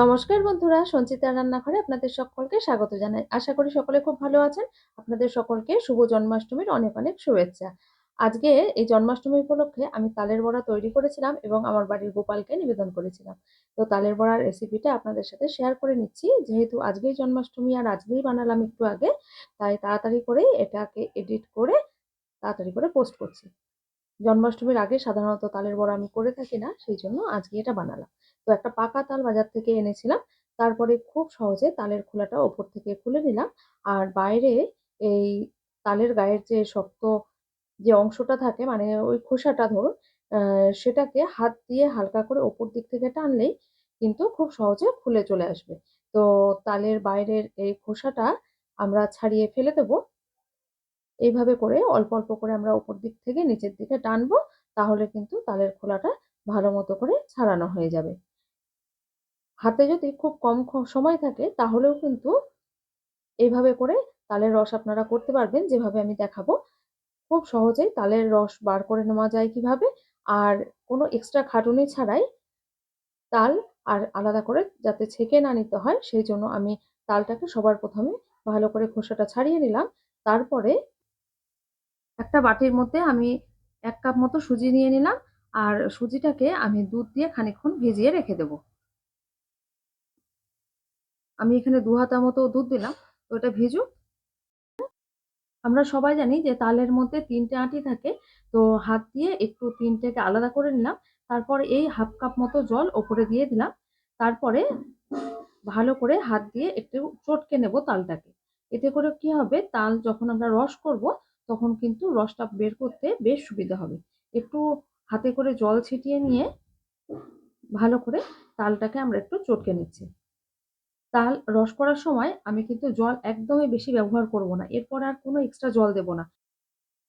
নমস্কার বন্ধুরা, সঞ্চিতা রান্নাঘরে আপনাদের সকলকে স্বাগত জানাই। আশা করি সকলে খুব ভালো আছেন। আপনাদের সকলকে শুভ জন্মাষ্টমীর অনেক অনেক শুভেচ্ছা। আজকে এই জন্মাষ্টমী উপলক্ষে আমি তালের বড়া তৈরি করেছিলাম এবং আমার বাড়ির গোপালকে নিবেদন করেছিলাম। তো তালের বড়ার রেসিপিটা আপনাদের সাথে শেয়ার করে নিচ্ছি। যেহেতু আজকেই জন্মাষ্টমী আর আজকেই বানালাম একটু আগে, তাই তাড়াতাড়ি করে এটাকে এডিট করে তাড়াতাড়ি করে পোস্ট করছি। জন্মাষ্টমীর আগে সাধারণত তালের বড়া আমি করে থাকি না, সেই জন্য আজকে এটা বানালাম। তো একটা পাকা তাল বাজার থেকে এনেছিলাম। তারপরে খুব সহজে তালের খোলাটা ওপর থেকে খুলে নিলাম। আর বাইরে এই তালের গায়ের যে শক্ত যে অংশটা থাকে মানে ওই খোসাটা ধরুন সেটাকে হাত দিয়ে হালকা করে ওপর দিক থেকে টানলেই কিন্তু খুব সহজে খুলে চলে আসবে। তো তালের বাইরের এই খোসাটা আমরা ছাড়িয়ে ফেলে দেবো। এইভাবে করে অল্প অল্প করে আমরা ওপর দিক থেকে নিচের দিকে টানবো, তাহলে কিন্তু তালের খোলাটা ভালো মতো করে ছাড়ানো হয়ে যাবে। হাতে যদি খুব কম সময় থাকে, তাহলেও কিন্তু এইভাবে করে তালের রস আপনারা করতে পারবেন। যেভাবে আমি দেখাবো, খুব সহজেই তালের রস বার করে নেওয়া যায় কীভাবে। আর কোনো এক্সট্রা খাটুনি ছাড়াই তাল আর আলাদা করে যাতে ছেঁকে না নিতে হয়, সেই জন্য আমি তালটাকে সবার প্রথমে ভালো করে খোসাটা ছাড়িয়ে নিলাম। তারপরে একটা বাটির মধ্যে আমি এক কাপ মতো সুজি নিয়ে নিলাম। আর সুজিটাকে আমি দুধ দিয়ে খানিক্ষণ ভিজিয়ে রেখে দেব। আমি এখানে দু হাতা মতো দুধ দিলাম, তো এটা ভিজুক। আমরা সবাই জানি যে তালের মধ্যে তিনটে আঁটি থাকে, তো হাত দিয়ে একটু তিনটেকে আলাদা করে নিলাম, তারপরে এই হাফ কাপ মতো জল ওপরে দিয়ে দিলাম, তারপরে ভালো করে হাত দিয়ে একটু চটকে নেব তালটাকে। এতে করে কি হবে, তাল যখন আমরা রস করব, তখন কিন্তু রসটা বের করতে বেশ সুবিধা হবে। একটু হাতে করে জল ছিটিয়ে নিয়ে ভালো করে তালটাকে আমরা একটু চটকে নিচ্ছি। তাল রস করার সময় আমি কিন্তু জল একদমই বেশি ব্যবহার করব না। এরপর আর কোনো এক্সট্রা জল দেব না।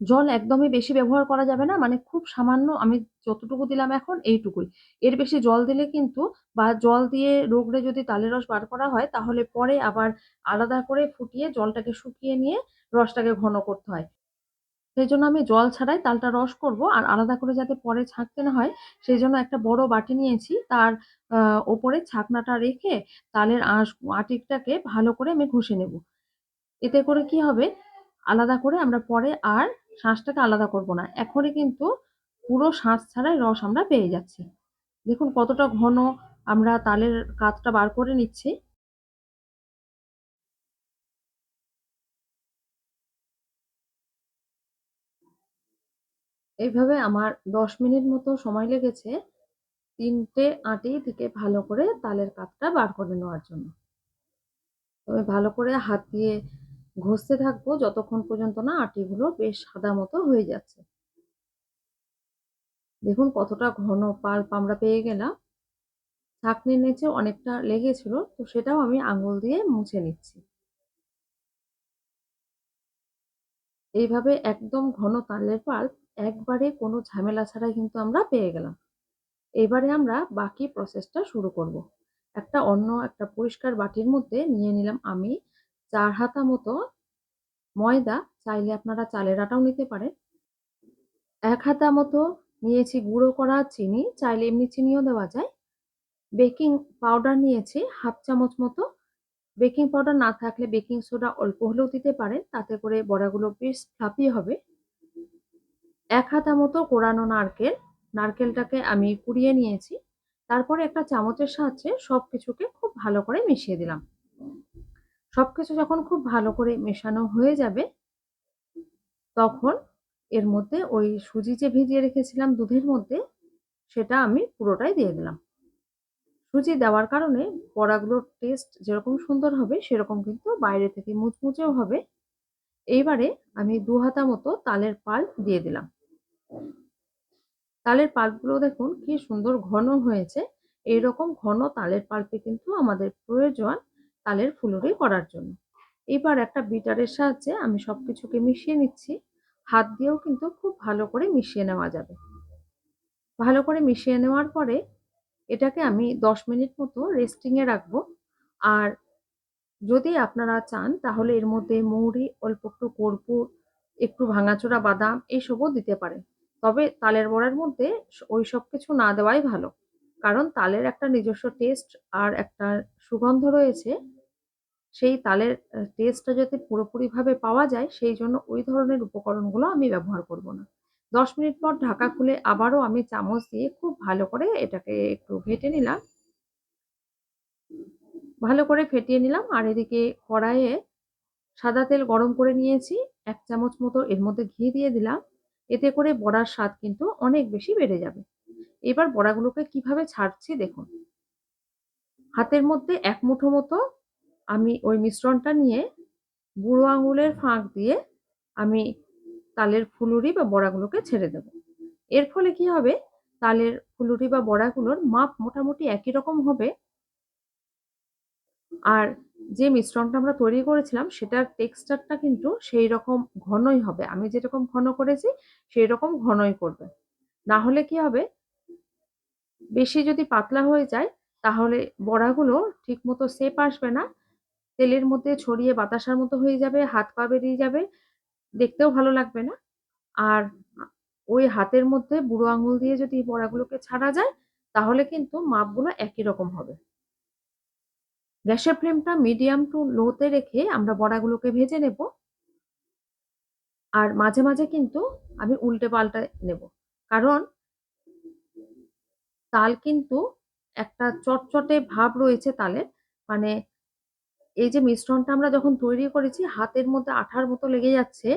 জল একদমই বেশি ব্যবহার করা যাবে না মানে খুব সামান্য আমি যতটুকু দিলাম এখন এইটুকুই। এর বেশি জল দিলে কিন্তু বা জল দিয়ে রোগড়ে যদি তালের রস বার করা হয়, তাহলে পরে আবার আলাদা করে ফুটিয়ে জলটাকে শুকিয়ে নিয়ে রসটাকে ঘন করতে হয়। সেই জন্য আমি জল ছাড়াই তালটা রস করব আর আলাদা করে যাতে পরে ছাঁকতে না হয় সেই জন্য একটা বড় বাটি নিয়েছি। তার ওপরে ছাকনাটা রেখে তালের আঁশ আটিকটাকে ভালো করে আমি ঘষে নেব। এতে করে কি হবে? আলাদা করে আমরা পরে আর শাঁসটাকে আলাদা করব না। এখনই কিন্তু পুরো শাঁস ছাড়াই রস আমরা পেয়ে যাচ্ছি। দেখুন কতটা ঘন আমরা তালের কাতটা বার করে নিচ্ছি। এইভাবে আমার দশ মিনিট মতো সময় লেগেছে তিনটে আটি থেকে ভালো করে তালের কাতটা বার করে নেওয়ার জন্য। তবে ভালো করে হাত দিয়ে ঘষতে থাকব যতক্ষণ পর্যন্ত না আটিগুলো বেশ সাদা মতো হয়ে যাচ্ছে। দেখুন কতটা ঘন পাল্প আমরা পেয়ে গেলাম। ছাঁকনির নিচে অনেকটা লেগেছিল, তো সেটাও আমি আঙুল দিয়ে মুছে নিচ্ছি। এইভাবে একদম ঘন তালের পাল্প একবারে কোনো ঝামেলা ছাড়াই কিন্তু আমরা পেয়ে গেলাম। এবারে আমরা বাকি প্রসেসটা শুরু করব। একটা অন্য একটা পরিষ্কার বাটির মধ্যে নিয়ে নিলাম আমি চার হাতা মতো ময়দা, চাইলে আপনারা চালের আটাও নিতে পারেন। এক হাতা মতো নিয়েছি গুঁড়ো করা চিনি, চাইলে এমনি চিনিও দেওয়া যায়। বেকিং পাউডার নিয়েছি হাফ চামচ মতো। বেকিং পাউডার না থাকলে বেকিং সোডা অল্প হলেও দিতে পারেন, তাতে করে বড়াগুলো বেশ ফ্লাপি হবে। এক হাতা মতো কোরানো নারকেল। নারকেলটাকে আমি কুড়িয়ে নিয়েছি। তারপরে একটা চামচের সাহায্যে সব কিছুকে খুব ভালো করে মিশিয়ে দিলাম। সব কিছু যখন খুব ভালো করে মেশানো হয়ে যাবে, তখন এর মধ্যে ওই সুজি যে ভিজিয়ে রেখেছিলাম দুধের মধ্যে, সেটা আমি পুরোটাই দিয়ে দিলাম। সুজি দেওয়ার কারণে বড়াগুলোর টেস্ট যেরকম সুন্দর হবে, সেরকম কিন্তু বাইরে থেকে মুচমুচেও হবে। এইবারে আমি দু হাতা মতো তালের পাল দিয়ে দিলাম। তালের পাল্পগুলো দেখুন, কি সুন্দর ঘন হয়েছে। এইরকম ঘন তালের পাল্পে কিন্তু আমাদের প্রয়োজন তালের ফুলুরি করার জন্য। এবার একটা বিটারের সাহায্যে আমি সব কিছুকে মিশিয়ে নিচ্ছি। হাত দিয়েও কিন্তু খুব ভালো করে মিশিয়ে নেওয়া যাবে। ভালো করে মিশিয়ে নেওয়ার পরে এটাকে আমি দশ মিনিট মতো রেস্টিংয়ে রাখব। আর যদি আপনারা চান, তাহলে এর মধ্যে মৌরি, অল্প একটু কর্পূর, একটু ভাঙাচোরা বাদাম এইসবও দিতে পারেন। তবে তালের বড়ার মধ্যে ওই সব কিছু না দেওয়াই ভালো। কারণ তালের একটা নিজস্ব টেস্ট আর একটা সুগন্ধ রয়েছে। সেই তালের টেস্টটা যাতে পুরোপুরিভাবে পাওয়া যায়, সেই জন্য ওই ধরনের উপকরণগুলো আমি ব্যবহার করব না। দশ মিনিট পর ঢাকা খুলে আবারও আমি চামচ দিয়ে খুব ভালো করে এটাকে একটু ঘেটে নিলাম। ভালো করে ফেটিয়ে নিলাম আর এদিকে কড়াইয়ে সাদা তেল গরম করে নিয়েছি। এক চামচ মতো এর মধ্যে ঘি দিয়ে দিলাম। এতে করে বড়ার স্বাদ কিন্তু অনেক বেশি বেড়ে যাবে। এবার বড়াগুলোকে কীভাবে ছাড়ছি দেখুন। হাতের মধ্যে এক মুঠো মতো আমি ওই মিশ্রণটা নিয়ে বুড়ো আঙুলের ফাঁক দিয়ে আমি তালের ফুলুরি বা বড়াগুলোকে ছেড়ে দেব। এর ফলে কি হবে? তালের ফুলুরি বা বড়াগুলোর মাপ মোটামুটি একই রকম হবে। আর যে মিশ্রণটা আমরা তৈরি করেছিলাম, সেটার টেক্সচারটা কিন্তু সেই রকম ঘনই হবে। আমি যেরকম ঘন করেছি সেই রকম ঘনই করবে। না হলে কি হবে? বেশি যদি পাতলা হয়ে যায়, তাহলে বড়াগুলো ঠিক মতো শেপ আসবে না। তেলের মধ্যে ছড়িয়ে বাতাসার মতো হয়ে যাবে, হাত পা বেরিয়ে যাবে। দেখতেও ভালো লাগবে না। আর ওই হাতের মধ্যে বুড়ো আঙুল দিয়ে যদি বড়াগুলোকে ছাড়া যায়, তাহলে কিন্তু মাপগুলো একই রকম হবে। গ্যাসের ফ্লেমটা মিডিয়াম টু লোতে রেখে আমরা বড়াগুলোকে ভেজে নেব। আর মাঝে মাঝে কিন্তু আমি উল্টে পাল্টে নেব। কারণ তাল কিন্তু একটা চটচটে ভাব রয়েছে তালের মানে এই যে মিশ্রণটা আমরা যখন তৈরি করেছি, হাতের মধ্যে আঠার মতো লেগে যাচ্ছে।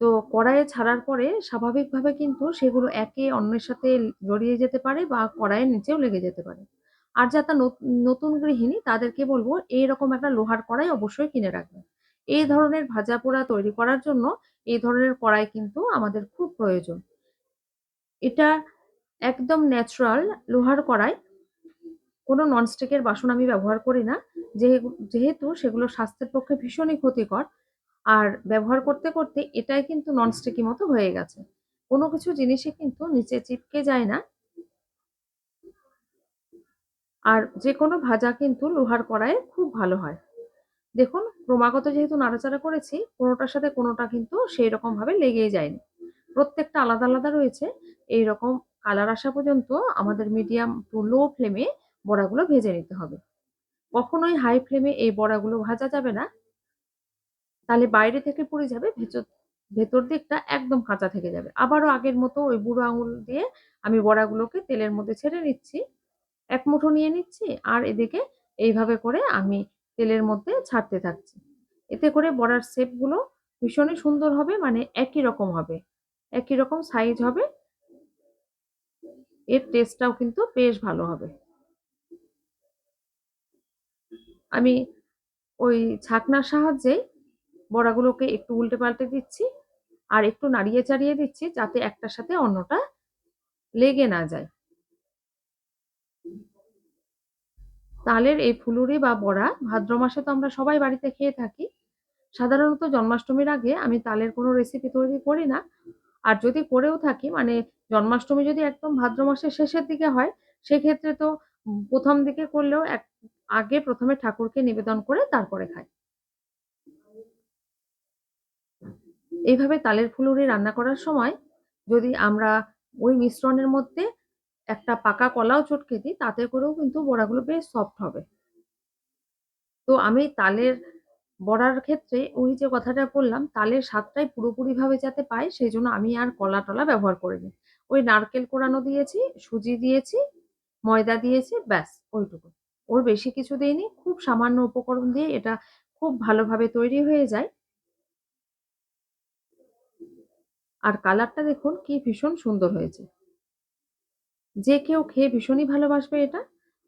তো কড়াইয়ে ছাড়ার পরে স্বাভাবিকভাবে কিন্তু সেগুলো একে অন্যের সাথে জড়িয়ে যেতে পারে বা কড়াইয়ের নিচেও লেগে যেতে পারে। আর যারা নতুন গৃহিণী তাদেরকে বলব এইরকম একটা লোহার কড়াই অবশ্যই কিনে রাখবেন। এই ধরনের ভাজা পোড়া তৈরি করার জন্য এই ধরনের কড়াই কিন্তু আমাদের খুব প্রয়োজন। এটা একদম ন্যাচারাল লোহার কড়াই। কোনো ননস্টিকের বাসন আমি ব্যবহার করি না। যেহেতু সেগুলো স্বাস্থ্যের পক্ষে ভীষণই ক্ষতিকর। আর ব্যবহার করতে করতে এটাই কিন্তু ননস্টিকি মতো হয়ে গেছে। কোনো কিছু জিনিসে কিন্তু নিচে চিপকে যায় না। আর যে কোনো ভাজা কিন্তু লোহার কড়াইয়ে খুব ভালো হয়। দেখুন, ক্রমাগত যেহেতু নাড়াচাড়া করেছি, কোনোটার সাথে কোনোটা কিন্তু সেই রকম ভাবে লেগেই যায়নি। প্রত্যেকটা আলাদা আলাদা রয়েছে। এই রকম কালার আসা পর্যন্ত আমাদের মিডিয়াম টু লো ফ্লেমে বড়াগুলো ভেজে নিতে হবে। কখনোই হাই ফ্লেমে এই বড়াগুলো ভাজা যাবে না। তাহলে বাইরে থেকে পুড়ে যাবে, ভেতর ভেতর দিকটা একদম কাঁচা থেকে যাবে। আবারও আগের মতো ওই বুড়ো আঙুল দিয়ে আমি বড়াগুলোকে তেলের মধ্যে ছেড়ে নিচ্ছি। এক মুঠো নিয়ে নিচ্ছি, আর এদিকে এইভাবে করে আমি তেলের মধ্যে ছাড়তে থাকছি। এতে করে বড়ার শেপগুলো ভীষণই সুন্দর হবে মানে একই রকম হবে, একই রকম সাইজ হবে। এর টেস্টটাও কিন্তু বেশ ভালো হবে। আমি ওই ছাকনার সাহায্যে বড়াগুলোকে একটু উল্টে পাল্টে দিচ্ছি, আর একটু নাড়িয়ে চাড়িয়ে দিচ্ছি যাতে একটার সাথে অন্যটা লেগে না যায়। তালের এই ফুলুরি বা বড়া ভাদ্র মাসে তো আমরা সবাই বাড়িতে খেয়ে থাকি। সাধারণত জন্মাষ্টমীর আগে আমি তালের কোনো রেসিপি তৈরি করি না। আর যদি করেও থাকি মানে জন্মাষ্টমী যদি একদম ভাদ্র মাসের শেষের দিকে হয়, সেক্ষেত্রে তো প্রথম দিকে করলেও এক, আগে প্রথমে ঠাকুরকে নিবেদন করে তারপরে খাই। এইভাবে তালের ফুলুরি রান্না করার সময় যদি আমরা ওই মিশ্রণের মধ্যে একটা পাকা কলাও চটকে দিই, তাতে করেও কিন্তু বড়াগুলো বেশ সফট হবে। তো আমি তালের বড়ার ক্ষেত্রে ওই যে কথাটা বললাম, তালের স্বাদটাই পুরোপুরিভাবে যাতে পাই, সেই জন্য আমি আর কলা টলা ব্যবহার করিনি। ওই নারকেল কোড়ানো দিয়েছি, সুজি দিয়েছি, ময়দা দিয়েছি, ব্যাস, ওইটুকু। ওর বেশি কিছু দিইনি, খুব সামান্য উপকরণ দিয়ে এটা খুব ভালোভাবে তৈরি হয়ে যায়। আর কালারটা দেখুন, কি ভীষণ সুন্দর হয়েছে। যে কেউ খেয়ে ভীষণই ভালোবাসবে এটা।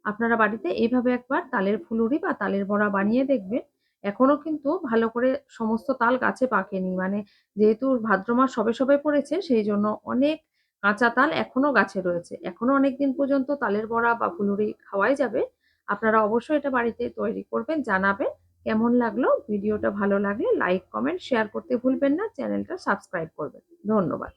আপনারা বাড়িতে এইভাবে একবার তালের ফুলুরি বা তালের বড়া বানিয়ে দেখবেন। এখনও কিন্তু ভালো করে সমস্ত তাল গাছে পাকেনি। মানে যেহেতু ভাদ্র মাস সবে সবে পড়েছে, সেই জন্য অনেক কাঁচা তাল এখনও গাছে রয়েছে। এখনও অনেক দিন পর্যন্ত তালের বড়া বা ফুলুরি খাওয়াই যাবে। আপনারা অবশ্যই এটা বাড়িতে তৈরি করবেন, জানাবেন কেমন লাগল। ভিডিওটা ভালো লাগলে লাইক, কমেন্ট, শেয়ার করতে ভুলবেন না। চ্যানেলটা সাবস্ক্রাইব করবেন। ধন্যবাদ।